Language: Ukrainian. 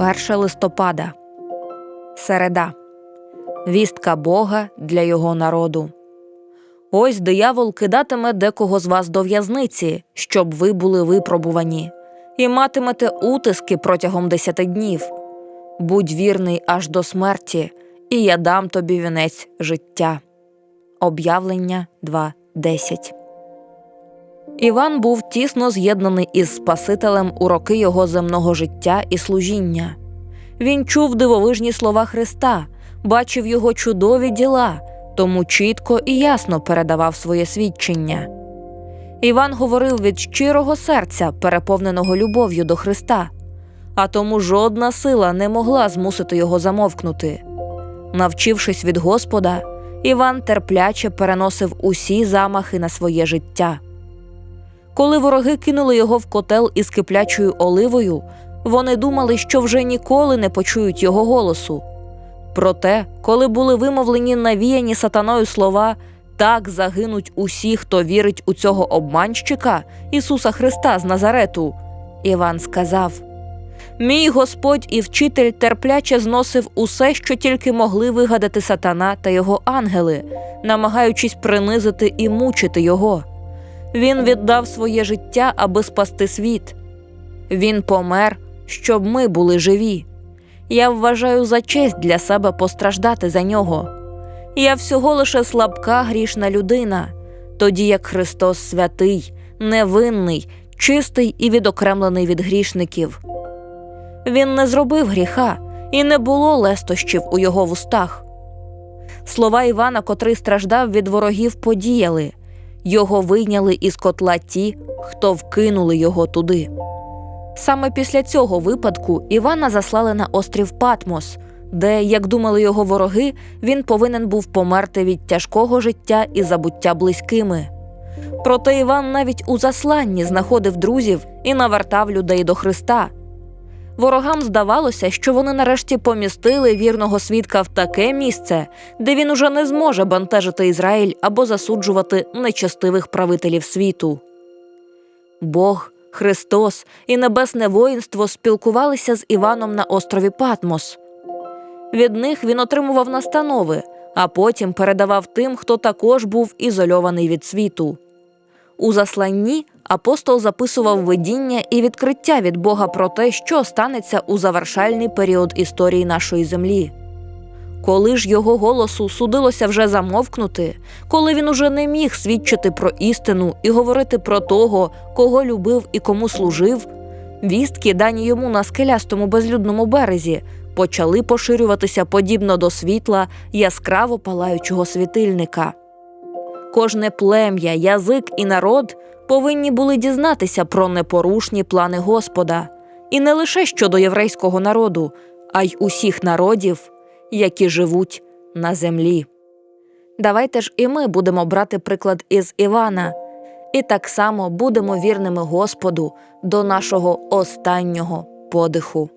1 листопада. Середа. Вістка Бога для його народу. Ось диявол кидатиме декого з вас до в'язниці, щоб ви були випробувані, і матимете утиски протягом десяти днів. Будь вірний аж до смерті, і я дам тобі вінець життя. Об'явлення 2.10 Іван був тісно з'єднаний із Спасителем у роки його земного життя і служіння. Він чув дивовижні слова Христа, бачив його чудові діла, тому чітко і ясно передавав своє свідчення. Іван говорив від щирого серця, переповненого любов'ю до Христа, а тому жодна сила не могла змусити його замовкнути. Навчившись від Господа, Іван терпляче переносив усі замахи на своє життя. Коли вороги кинули його в котел із киплячою оливою, вони думали, що вже ніколи не почують його голосу. Проте, коли були вимовлені навіяні сатаною слова так загинуть усі, хто вірить у цього обманщика Ісуса Христа з Назарету, Іван сказав: Мій Господь і вчитель терпляче зносив усе, що тільки могли вигадати сатана та його ангели, намагаючись принизити і мучити його. Він віддав своє життя, аби спасти світ. Він помер, щоб ми були живі. Я вважаю за честь для себе постраждати за нього. Я всього лише слабка грішна людина, тоді як Христос святий, невинний, чистий і відокремлений від грішників. Він не зробив гріха, і не було лестощів у його вустах. Слова Івана, котрий страждав від ворогів, подіяли його вийняли із котла ті, хто вкинули його туди. Саме після цього випадку Івана заслали на острів Патмос, де, як думали його вороги, він повинен був померти від тяжкого життя і забуття близькими. Проте Іван навіть у засланні знаходив друзів і навертав людей до Христа. Ворогам здавалося, що вони нарешті помістили вірного свідка в таке місце, де він уже не зможе бентежити Ізраїль або засуджувати нечестивих правителів світу. Бог, Христос і небесне воїнство спілкувалися з Іваном на острові Патмос. Від них він отримував настанови, а потім передавав тим, хто також був ізольований від світу. У засланні апостол записував видіння і відкриття від Бога про те, що станеться у завершальний період історії нашої землі. Коли ж його голосу судилося вже замовкнути, коли він уже не міг свідчити про істину і говорити про того, кого любив і кому служив, вістки, дані йому на скелястому безлюдному березі, почали поширюватися подібно до світла яскраво палаючого світильника. Кожне плем'я, язик і народ повинні були дізнатися про непорушні плани Господа, і не лише щодо єврейського народу, а й усіх народів, які живуть на землі. Давайте ж і ми будемо брати приклад із Івана, і так само будемо вірними Господу до нашого останнього подиху.